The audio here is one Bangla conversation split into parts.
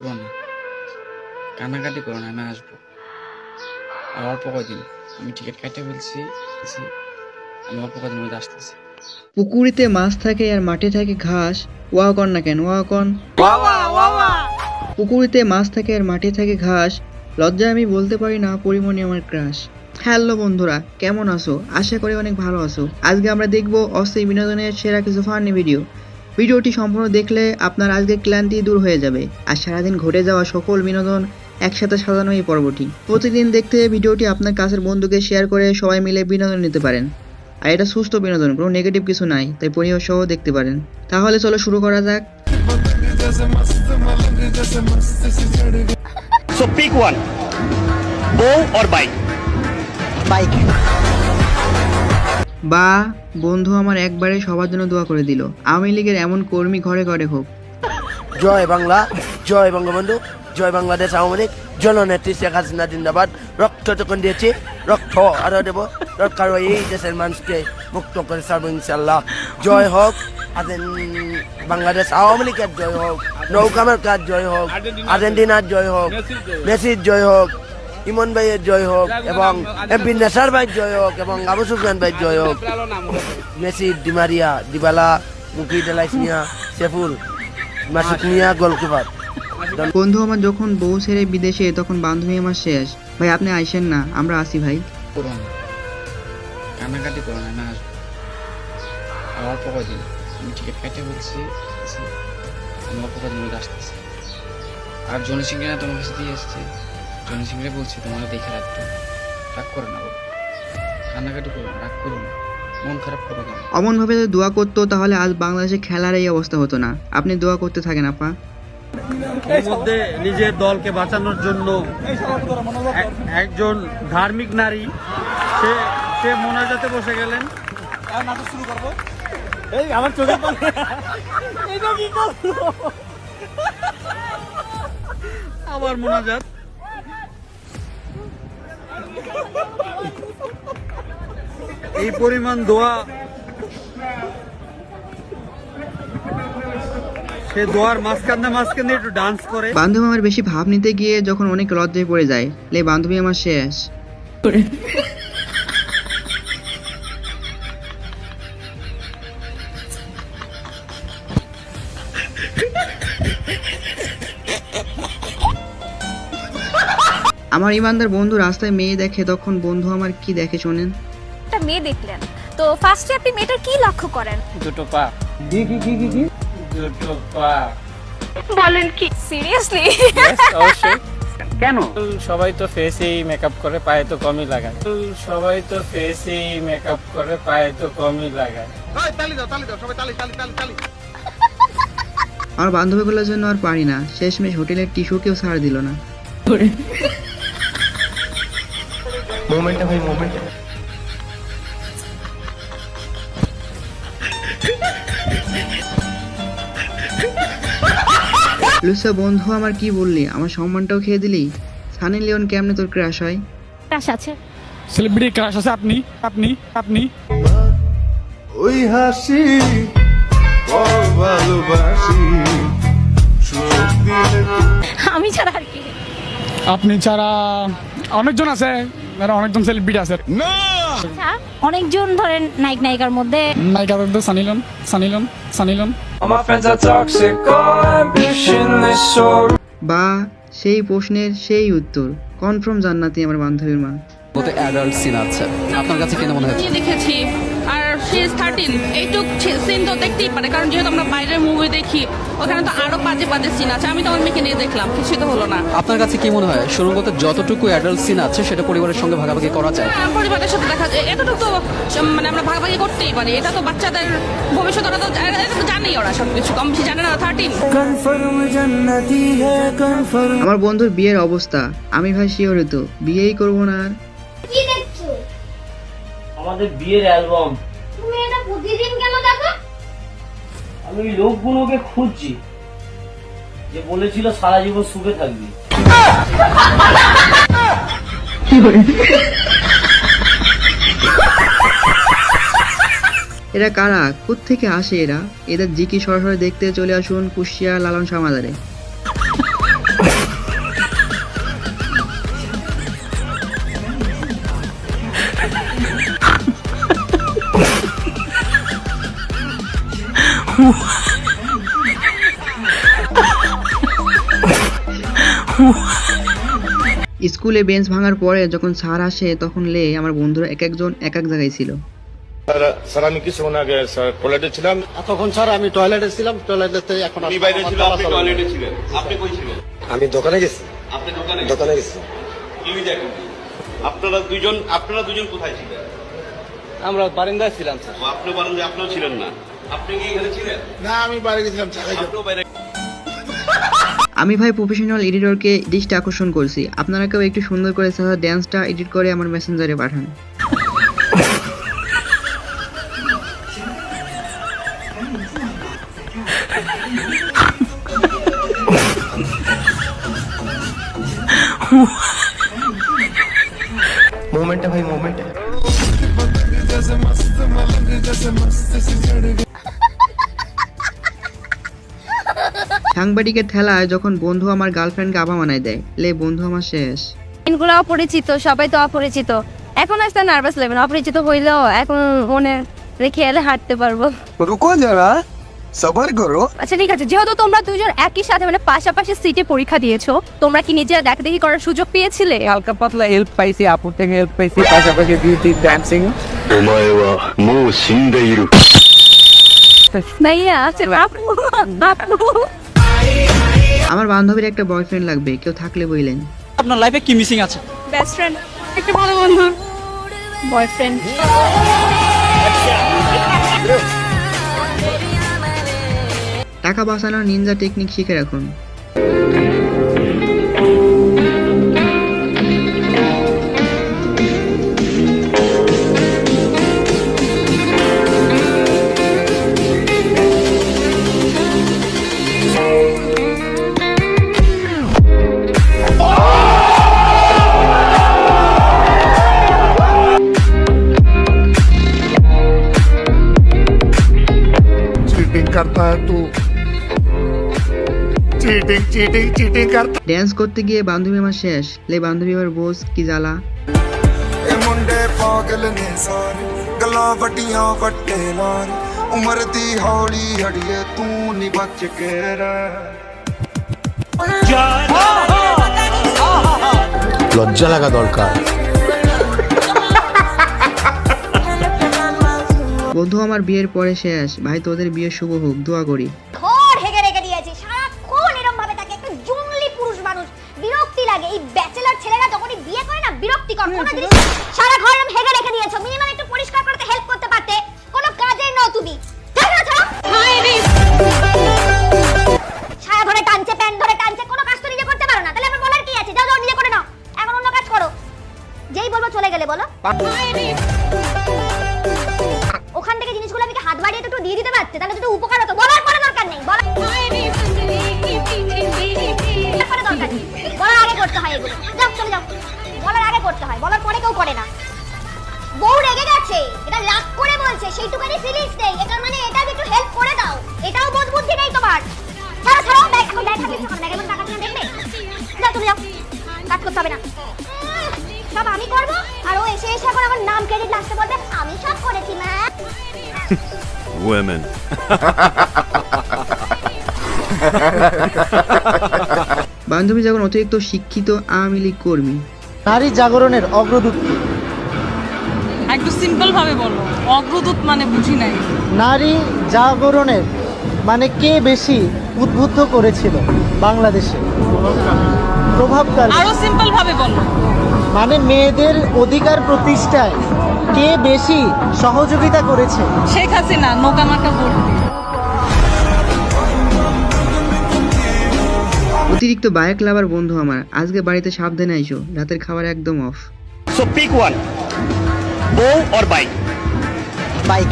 করো না। কান্নাকাটি করো না আমি আসব। আর অল্প কদিন আমি টিকিট কাটে ফেলছি বলছি, আমি অল্প কদিন মধ্যে আসতেছি। পুকুরিতে মাছ থাকে আর মাঠে থাকে ঘাস ওয়া কর না কেন ওয়া কন? পুকুরিতে মাছ থাকে আর মাঠে থাকে ঘাস লজ্জায় আমি বলতে পারি না পরিমণি আমার ক্রাশ। হ্যালো বন্ধুরা কেমন আছো? আশা করি অনেক ভালো আছো। আজকে আমরা দেখব অস্থায়ী বিনোদনের সেরা কিছু ফানি ভিডিও ভিডিওটি সম্পূর্ণ দেখলে আপনার আজকের ক্লান্তি দূর হয়ে যাবে আর সারাদিন ঘটে যাওয়া সকল বিনোদন একসাথে সাজানো এই পর্বটি প্রতিদিন দেখতে ভিডিওটি আপনার কাছের বন্ধুকে শেয়ার করে সবাই মিলে বিনোদন নিতে পারেন আর এটা সুস্থ বিনোদন কোনো নেগেটিভ কিছু নাই তাই পরিবার সহ দেখতে পারেন তাহলে চলো শুরু করা যাক So pick one. Bow or bike? বা বন্ধু আমার একবারে সবার জন্য দোয়া করে দিল। আওয়ামী লীগের এমন কর্মী ঘরে ঘরে হোক। জয় বাংলা জয় বঙ্গবন্ধু জয় বাংলাদেশ আওয়ামী লীগ জননেত্রী শেখ হাসিনা জিন্দাবাদ। রক্ত যখন দিয়েছি রক্ত আরও দেব। দরকার এই দেশের মানুষকে মুক্ত করে ছাড়বো ইনশাল্লাহ জয় হোক বাংলাদেশ আওয়ামী লীগের জয় হোক নৌকামের কাজ জয় হোক আর্জেন্টিনার জয় হোক। মেসির জয় হোক। ইমন ভাইয়ের জয় হোক এবং এমপি নেসার ভাইয়ের জয় হোক এবং আবু সুফিয়ান ভাইয়ের জয় হোক। মেসি ডিমারিয়া দিবালা মুফি ডেলাইসিয়া সেফুল মাসুদ মিয়া গোলকিপার। বন্ধু আমার যখন বউ ছেড়ে বিদেশে তখন বান্ধবী আমার শেষ। ভাই আপনি আইসেন না আমরা আসি ভাই। কান্নাকাটি করো না আমি আসব আর অল্প আমি টিকিট কাটে বলছি, আমি অল্প কদিন মধ্যে আসতেছি। আর জনি না তোমার কাছে দিয়ে এসছে। জনি সিংহে বলছি তোমার দেখে রাখতো রাগ করো না বাবা কান্নাকাটি করো না রাগ করো না। মন খারাপ করো কেন? অমনভাবে যদি দোয়া করতো তাহলে আজ বাংলাদেশে খেলার এই অবস্থা হতো না। আপনি দোয়া করতে থাকেন আপা। এর মধ্যে নিজের দলকে বাঁচানোর জন্য একজন ধার্মিক নারী সে সে মোনাজাতে বসে গেলেন। এই আমার চোখে? আবার মোনাজাত। এই পরিমাণ দোয়া, সে বান্ধবী আমার বেশি ভাব নিতে গিয়ে যখন অনেক লজ্জায় পড়ে যায়, লে বান্ধবী আমার শেষ। আমার ইমানদার বন্ধু রাস্তায় মেয়ে দেখে তখন বন্ধু আমার কি দেখে শোনেন? একটা মেয়ে দেখলেন। তো ফার্স্টে আপনি মেয়েটার কি লক্ষ্য করেন? দুটো পা। কি কি কি কি দুটো পা। বলেন কি? সিরিয়াসলি অবশ্যই। কেন? সবাই তো ফেসেই মেকআপ করে পায়ে তো কমই লাগায়। সবাই তো ফেসেই মেকআপ করে পায়ে তো কমই লাগায়। আমার বান্ধবীগুলোর জন্য আর পারি না। শেষমেশ হোটেলের টিস্যু কেউ ছাড় দিল না। লুসা বন্ধু আমার কি বললি? আমার সম্মানটাও খেয়ে দিলি? সানি লিওন কেমনে তোর ক্রাশ হয়? ক্রাশ আছে। সেলিব্রিটি ক্রাশ আছে আপনি আপনি আপনি। ওই হাসি ভালোবাসি আমি ছাড়া আর কি? আপনি ছাড়া অনেকজন আছে। আর অনেকজন সেলিব্রিটি আছে। আচ্ছা অনেকজন ধরেন নায়ক নায়িকার মধ্যে নায়িকা তো সানিলন সানিলন সানিলন বা সেই প্রশ্নের সেই উত্তর। কনফার্ম জান্নাতি আমার বান্ধবীর মা। অ্যাডাল্ট সিন আছে। আপনার কাছে কেন মনে হয় দেখেছি। আর সি ইজ থার্টিন এইটুক সিন তো দেখতেই পারে কারণ যেহেতু আমরা বাইরের মুভি দেখি ওখানে তো আরও বাজে বাজে সিন আছে। আমি তো আমার মেয়েকে নিয়ে দেখলাম কিছুই তো হলো না। আপনার কাছে কি মনে হয়? মতো যতটুকু অ্যাডাল্ট সিন আছে সেটা পরিবারের সঙ্গে ভাগাভাগি করা যায়? হ্যাঁ, পরিবারের সাথে দেখা যায়। এতটুকু তো মানে আমরা ভাগাভাগি করতেই পারি। এটা তো বাচ্চাদের ভবিষ্যৎ ওরা তো এটা তো জানেই ওরা সবকিছু। কম বেশি জানে না থার্টিন আমার বন্ধুর বিয়ের অবস্থা। আমি ভাই শিওরিত বিয়েই করব না আর। আমাদের বিয়ের অ্যালবাম ওই লোকগুলোকে খুঁজছি। যে বলেছিল সারা জীবন সুখে থাকবি। এরা কারা? থেকে আসে এরা? এদের জিকি সরাসরি দেখতে চলে আসুন কুশিয়া লালন সামাদারে। স্কুলে বেঞ্চ ভাঙার পরে যখন স্যার আসে তখন লে আমার বন্ধুরা এক একজন এক এক জায়গায় ছিল। ছিলাম। তখন স্যার আমি আপনি আপনারা আপনারা আমরা বারান্দায় ছিলাম স্যার। আপনি আপনিও ছিলেন না। আপনি কি এখানে ছিলেন? না আমি বাইরে গেছিলাম চা খাইতে। আপনিও বাইরে আমি ভাই প্রফেশনাল এডিটরকে দৃষ্টি আকর্ষণ করছি। আপনারা কেউ একটু সুন্দর করে স্যার ড্যান্সটা এডিট করে আমার মেসেঞ্জারে পাঠান। মোমেন্টে ভাই মোমেন্টে সাংবাদিকের ঠেলায় যখন বন্ধু আমার গার্লফ্রেন্ডকে আবা মানায় দেয় লে বন্ধু আমার শেষ। এগুলো অপরিচিত সবাই তো অপরিচিত। এখন আসতে নার্ভাস লাগবে অপরিচিত হইলেও এখন মনে রেখে এলে হাঁটতে পারব। রুকো যারা সবার করো। আচ্ছা ঠিক আছে যেহেতু তোমরা দুজন একই সাথে মানে পাশাপাশি সিটে পরীক্ষা দিয়েছ তোমরা কি নিজে দেখাদেখি করার সুযোগ পেয়েছিলে? হালকা পাতলা হেল্প পাইছি আপুর থেকে হেল্প পাইছি পাশাপাশি বিউটি ড্যান্সিং ভাইয়া আপু আপু। আমার বান্ধবীর একটা বয়ফ্রেন্ড লাগবে কেউ থাকলে বইলেন। আপনার লাইফে কি মিসিং আছে? বেস্ট ফ্রেন্ড একটা ভালো বন্ধু। বয়ফ্রেন্ড টাকা বাঁচানোর নিনজা টেকনিক শিখে রাখুন। करता है तू चीटिंग चीटिंग चीटिंग करता ড্যান্স করতে গিয়ে বান্ধবী আমার শেষ লে বান্ধবী আমার বোস কি জ্বালা ਇਹ ਮੁੰਡੇ ਪਾਗਲ ਨੇ ਸਾਰੇ ਗੱਲਾਂ ਵੱਡੀਆਂ ਵੱਡੇ ਲਾਰ ਉਮਰ ਦੀ ਹੌਲੀ ਹੜੀਏ ਤੂੰ ਨੀ ਬਚ ਕੇ ਰਹਿ লজ্জা লাগা দরকার বন্ধু আমার বিয়ের পরে শেষ। ভাই তোদের বিয়ে শুভ হোক দোয়া করি। গেছে এটা রাগ করে বলছে সেইটুকানি ফিলিংস নেই এটা মানে এটা একটু হেল্প করে দাও এটাও বোধ বুদ্ধি নেই তোমার। ছাড়ো ছাড়ো ব্যাগ এখন ব্যাগ থাকবে এখন ব্যাগ এখন টাকা তুমি দেখবে যাও চলে যাও। কাজ করতে হবে না। সব আমি করব আর ও এসে এসে এখন আমার নাম ক্রেডিট লাস্টে বলবে আমি সব করেছি মা। Women. বান্ধবী যখন অতিরিক্ত শিক্ষিত আওয়ামী লীগ কর্মী নারী জাগরণের অগ্রদূত বলো অগ্রদূত মানে বুঝি নাই। নারী জাগরণের মানে কে বেশি উদ্বুদ্ধ করেছিল বাংলাদেশে? প্রভাবকারী। আরও বলো মানে মেয়েদের অধিকার প্রতিষ্ঠায় কে বেশি সহযোগিতা করেছে? শেখ হাসিনা নৌকামার্কা অতিরিক্ত বায়াক লাভার বন্ধু আমার আজকে বাড়িতে সাবধানে আইসো রাতের খাবার একদম অফ সো পিক ওয়ান बो और बाइक বাইক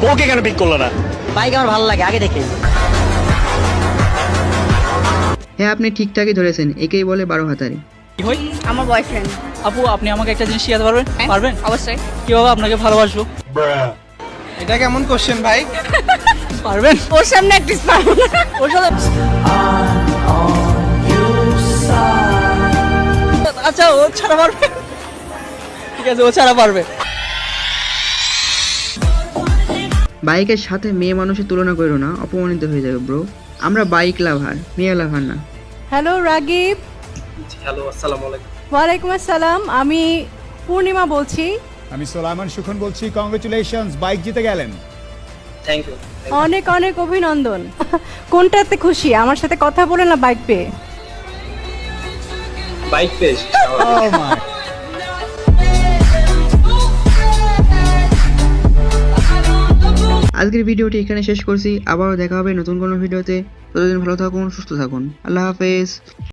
বউকে কেন পিক করলো না বাইক আমার ভালো লাগে আগে দেখে হ্যাঁ আপনি ঠিকঠাকই ধরেছেন একেই বলে বারো হাতারি কি হই আমার বয়ফ্রেন্ড আপু আপনি আমাকে একটা জিনিস শিখাতে পারবেন পারবেন অবশ্যই কিভাবে আপনাকে ভালোবাসবো এটা কেমন কোশ্চেন ভাই পারবেন ওর সামনে একটু পারবো না ওর সাথে আচ্ছা ও ছাড়া পারবে? ঠিক আছে ও ছাড়া পারবে। বাইকের সাথে মেয়ে মানুষের তুলনা করো না অপমানিত হয়ে যাবে ব্রো আমরা বাইক লাভার মেয়ে লাভার না। হ্যালো রাগিব। হ্যালো আসসালামু আলাইকুম। ওয়ালাইকুম আসসালাম আমি পূর্ণিমা বলছি। আমি সোলাইমান সুখন বলছি কংগ্রেচুলেশনস বাইক জিতে গেলেন। থ্যাংক ইউ অনেক অনেক অভিনন্দন। কোনটাতে খুশি? আমার সাথে কথা বলে না বাইক পেয়ে। Bike my. আজকের ভিডিওটি এখানে শেষ করছি। আবারও দেখা হবে নতুন কোনো ভিডিওতে। ততদিন ভালো থাকুন সুস্থ থাকুন। আল্লাহ হাফেজ।